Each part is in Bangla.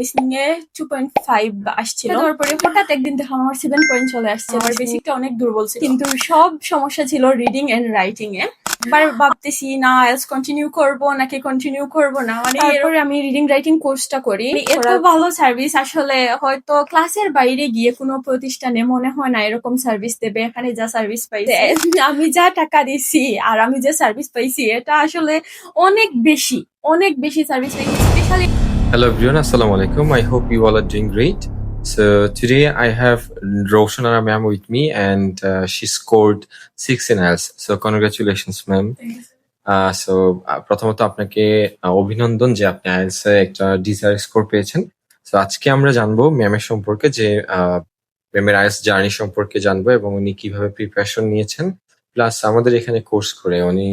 লিসনিং এ টু পয়েন্ট ফাইভ আসছিল। তারপরে হঠাৎ একদিন দেখলাম আমার সেভেন পয়েন্ট চলে আসছে আমার বেসিকটা অনেক দুর্বল ছিল। কিন্তু সব সমস্যা ছিল রিডিং এন্ড রাইটিং এ। এবার ভাবতেছি না এলস কন্টিনিউ করব নাকি কন্টিনিউ করব না? মানে এরপরে আমি রিডিং রাইটিং কোর্সটা করি। এত ভালো সার্ভিস আসলে হয়তো ক্লাসের বাইরে গিয়ে কোনো প্রতিষ্ঠানে মনে হয় না এরকম সার্ভিস দেবে এখানে যা সার্ভিস পাইছে। আমি যা টাকা দিছি আর আমি যে সার্ভিস পাইছি এটা আসলে অনেক বেশি অনেক বেশি সার্ভিস পাইছি specially Hello everyone, Assalamu alaikum. I hope you all are doing great. So today I have Roshanara ma'am with me and uh, she scored six in IELTS. So congratulations ma'am. Uh, so uh, প্রথমত আপনাকে uh, অভিনন্দন যে আপনি আইএলস এ একটা ডিজায়ার স্কোর পেয়েছেন তো আজকে আমরা জানব ম্যামের সম্পর্কে যে ম্যামের আইএলস জার্নি সম্পর্কে জানব এবং উনি কীভাবে প্রিপারেশন নিয়েছেন প্লাস আমাদের এখানে কোর্স করে উনি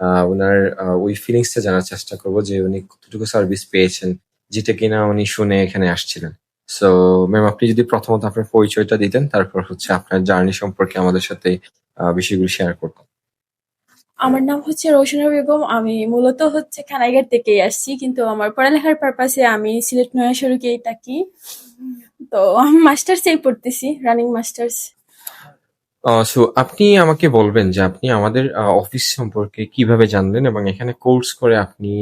আহ, ওনার ওই ফিলিংসটা জানার চেষ্টা করব যে উনি কতটুকু সার্ভিস পেয়েছেন যেটা কিনা উনি শুনে এখানে আসছিলেন। সো ম্যাম আপনি যদি প্রথমত আপনার পরিচয়টা দিতেন তারপর হচ্ছে আপনার জার্নি সম্পর্কে আমাদের সাথে বিষয়গুলো শেয়ার করতেন আমার নাম হচ্ছে রৌশনা বেগম। আমি মূলত হচ্ছে খানাইঘাট থেকেই আসছি কিন্তু আমার পড়ালেখার পারপাসে আমি সিলেট নয়া সড়কেই থাকি। তো আমি মাস্টার্সেই পড়তেছি রানিং মাস্টার্স সো আপনি আমাকে বলবেন যে আপনি আমাদের অফিস সম্পর্কে কীভাবে জানলেন এবং এখানে কোর্স করে আপনি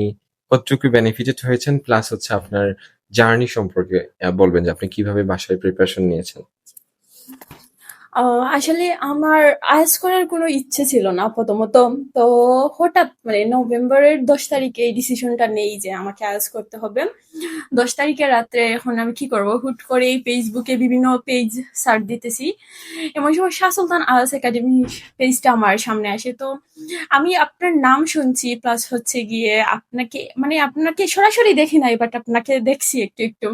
কতটুকু বেনিফিটেড হয়েছেন প্লাস হচ্ছে আপনার জার্নি সম্পর্কে বলবেন যে আপনি কীভাবে বাসায় প্রিপারেশন নিয়েছেন? আসলে আমার আইএলটিএস করার কোনো ইচ্ছে ছিল না প্রথমত। তো হঠাৎ মানে নভেম্বরের দশ তারিখে এই ডিসিশনটা নেই যে আমাকে আইএলটিএস করতে হবে। দশ তারিখে রাত্রে এখন আমি কি করব? হুট করে ফেসবুকে বিভিন্ন পেজ সার্চ দিতেছি। এমন সময় শাহ সুলতান আইএলটিএস একাডেমি পেজটা আমার সামনে আসে। তো আমি আপনার নাম শুনছি প্লাস হচ্ছে গিয়ে আপনাকে মানে আপনাকে সরাসরি দেখি নাই বাট আপনাকে দেখছি একটু একটু।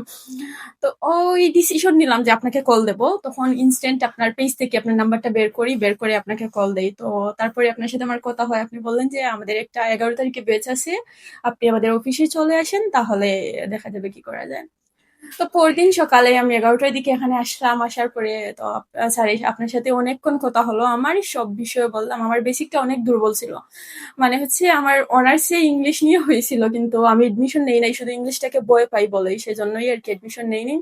তো ওই ডিসিশন নিলাম যে আপনাকে কল দেব। তখন ইনস্ট্যান্ট আপনার পেজ থেকে আপনার নাম্বারটা বের করি, বের করে আপনাকে কল দেই। তো তারপরে আপনার সাথে আমার কথা হয়। আপনি বললেন যে আমাদের একটা এগারো তারিখে বেচ আছে। আপনি আমাদের অফিসে চলে আসেন, তাহলে দেখা যাবে কি করা যায়। তো পরদিন সকালে আমি এগারোটার দিকে এখানে আসলাম। আসার পরে তো স্যার আপনার সাথে অনেকক্ষণ কথা হলো। আমার সব বিষয়ে বললাম। আমার বেসিকটা অনেক দুর্বল ছিল। মানে হচ্ছে আমার অনার্সে ইংলিশ নিয়ে হয়েছিল, কিন্তু আমি এডমিশন নেই নাই। শুধু ইংলিশটাকে বয়ে পাই বলেই। সেজন্যই আর কি এডমিশন নেইনি।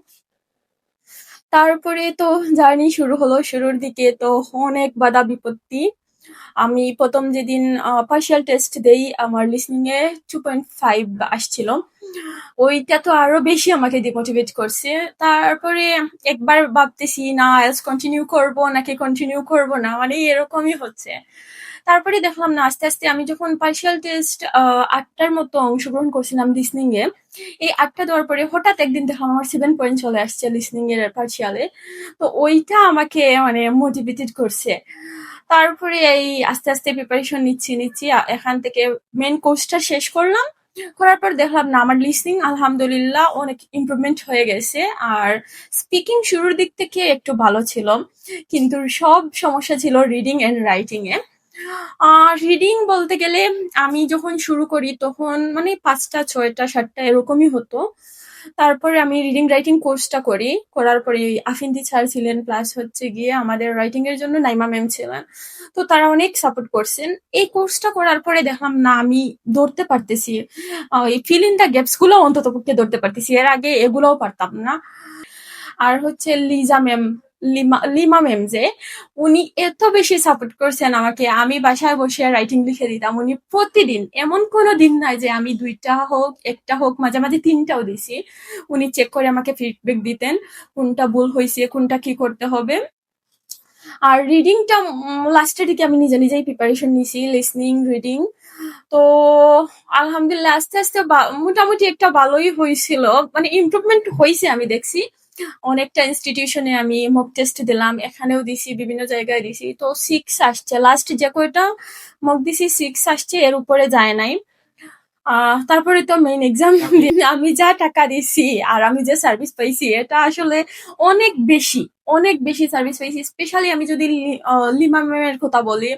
তারপরে তো জার্নি শুরু হলো শুরুর দিকে তো অনেক বাধা বিপত্তি। আমি প্রথম যেদিন পার্শিয়াল টেস্ট দেই আমার লিসনিং এ টু পয়েন্ট ফাইভ আসছিল। ওইটা তো আরও বেশি আমাকে ডিমোটিভেট করছে। তারপরে একবার ভাবতেছি, না এলস কন্টিনিউ করব, নাকি কন্টিনিউ করব না? মানে এরকমই হচ্ছে। তারপরে দেখলাম, না, আস্তে আস্তে আমি যখন পার্শিয়াল টেস্ট আটটার মতো অংশগ্রহণ করছিলাম লিসনিং এ, এই আটটা দেওয়ার পরে হঠাৎ একদিন দেখলাম আমার সেভেন পয়েন্ট চলে আসছে লিসনিং এর পার্শিয়ালে তো ওইটা আমাকে মানে মোটিভেটেড করছে। তারপরে এই আস্তে আস্তে প্রিপারেশন নিচ্ছি নিচ্ছি এখান থেকে মেন কোর্সটা শেষ করলাম। করার পর দেখলাম না, আমার লিসনিং আলহামদুলিল্লাহ অনেক ইমপ্রুভমেন্ট হয়ে গেছে। আর স্পিকিং শুরুর দিক থেকে একটু ভালো ছিল কিন্তু সব সমস্যা ছিল রিডিং এন্ড রাইটিং এ। আর রিডিং বলতে গেলে আমি যখন শুরু করি তখন মানে পাঁচটা, ছয়টা, সাতটা এরকমই হতো। তারপরে আমি রিডিং রাইটিং কোর্সটা করি। করার পরে আফিন্দি স্যার ছিলেন প্লাস হচ্ছে গিয়ে আমাদের রাইটিং এর জন্য নাইমা ম্যাম ছিলেন। তো তারা অনেক সাপোর্ট করছেন। এই কোর্সটা করার পরে দেখলাম, না, আমি ধরতে পারতেছি। এই ফিল ইন দ্য গ্যাপসগুলো অন্তত পক্ষে ধরতে পারতেছি। এর আগে এগুলোও পারতাম না। আর হচ্ছে লিজা ম্যাম লিমা লিমা ম্যাম যে, উনি এত বেশি সাপোর্ট করছেন আমাকে। আমি বাসায় বসে রাইটিং লিখে দিতাম। উনি প্রতিদিন, এমন কোনো দিন নাই যে আমি দুইটা হোক, একটা হোক মাঝে মাঝে তিনটাও দিছি। উনি চেক করে আমাকে ফিডব্যাক দিতেন, কোনটা ভুল হয়েছে, কোনটা কি করতে হবে। আর রিডিংটা লাস্টের দিকে আমি নিজে নিজেই প্রিপারেশন নিছি লিসনিং রিডিং তো, আলহামদুলিল্লাহ, আস্তে আস্তে মোটামুটি একটা ভালোই হয়েছিল। মানে ইমপ্রুভমেন্ট হয়েছে আমি দেখছি। অনেকটা ইনস্টিটিউশনে আমি মক টেস্ট দিলাম, এখানেও দিছি, বিভিন্ন জায়গায় দিছি। তো সিক্স আসছে। লাস্ট যে কয়টা? মক দিছি সিক্স আসছে, এর উপরে যায় নাই। তারপরে তো মেইন এক্সাম আমি যা টাকা দিছি আর আমি যে সার্ভিস পাইছি, এটা আসলে অনেক বেশি অনেক বেশি সার্ভিস পাইছি। স্পেশালি আমি যদি লিমা ম্যামের কথা বলি,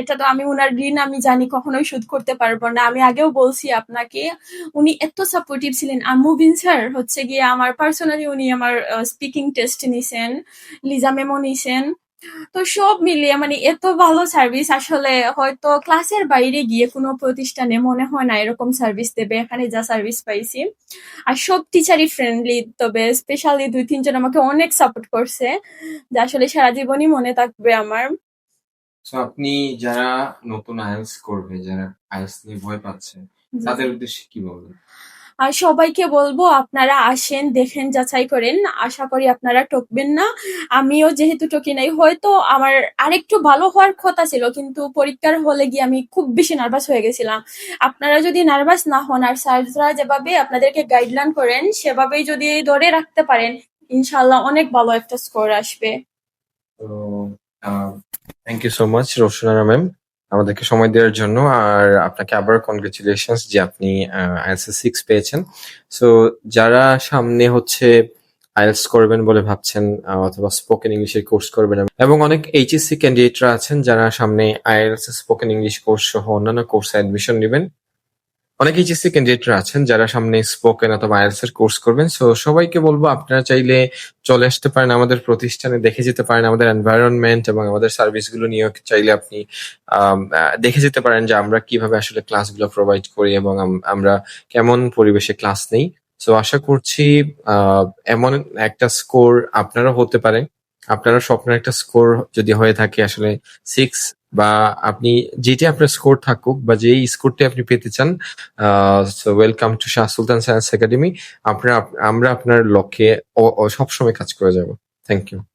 এটা তো আমি উনার ঋণ, আমি জানি, কখনোই শোধ করতে পারব না। আমি আগেও বলছি আপনাকে, উনি এত সাপোর্টিভ ছিলেন। আর স্যার হচ্ছে গিয়ে আমার পার্সোনালি উনি আমার স্পিকিং টেস্ট নিছেন, লিজা মেমো নিছেন। তো সব মিলিয়ে মানে এত ভালো সার্ভিস আসলে হয়তো ক্লাসের বাইরে গিয়ে কোনো প্রতিষ্ঠানে মনে হয় না এরকম সার্ভিস দেবে এখানে যা সার্ভিস পাইছি। আর সব টিচারই ফ্রেন্ডলি তবে স্পেশালি দুই তিনজন আমাকে অনেক সাপোর্ট করছে যা আসলে সারা জীবনই মনে থাকবে আমার। সো আপনি যারা নতুন আইএলস করবে যারা আইএলস নিয়ে ভয় পাচ্ছে তাদের উদ্দেশ্যে কি বলবেন? আর সবাইকে বলব, আপনারা আসেন, দেখেন, যাচাই করেন। আশা করি আপনারা টকবেন না। আমিও যেহেতু টকি নাই, হয়তো আমার আরেকটু ভালো হওয়ার কথা ছিল, কিন্তু পরীক্ষার হলে গিয়ে আমি খুব বেশি নার্ভাস হয়ে গেছিলাম। আপনারা যদি নার্ভাস না হন, আর স্যাররা যেভাবে আপনাদেরকে গাইডলাইন করেন, সেভাবেই যদি ধরে রাখতে পারেন ইনশাল্লাহ অনেক ভালো একটা স্কোর আসবে। Thank you so much Roshanara ma'am আমাদেরকে সময় দেওয়ার জন্য, আর আপনাকে আবার কনগ্রেচুলেশনস যে আপনি আইএলস সিক্স পেয়েছেন। সো যারা সামনে হচ্ছে আইএলস করবেন বলে ভাবছেন অথবা স্পোকেন ইংলিশের কোর্স করবেন, এবং অনেক এইচএসসি ক্যান্ডিডেটরা আছেন যারা সামনে আইএলস স্পোকেন ইংলিশ কোর্স সহ অন্যান্য কোর্সে অ্যাডমিশন নেবেন অনেক এইচএসসি ক্যান্ডিডেটরা আছেন, যারা সামনে স্পোকেন অথবা আইএলস এর কোর্স করবেন সো সবাইকে বলব, আপনারা চাইলে চলে আসতে পারেন আমাদের প্রতিষ্ঠানে, দেখে যেতে পারেন আমাদের এনভায়রনমেন্ট এবং আমাদের সার্ভিসগুলো নিয়েও চাইলে আপনি দেখে যেতে পারেন যে আমরা কীভাবে আসলে ক্লাসগুলো প্রোভাইড করি এবং আমরা কেমন পরিবেশে ক্লাস নেই। সো আশা করছি এমন একটা স্কোর আপনারা হতে পারে। আপনারা স্বপ্নের একটা স্কোর যদি হয়ে থাকে আসলে সিক্স বা আপনি যেটি আপনার স্কোর থাকুক বা যেই স্কোরটি আপনি পেতে চান so welcome to Shah Sultan science academy আপনার, আমরা আপনার লক্ষ্যে সবসময় কাজ করে যাব। Thank you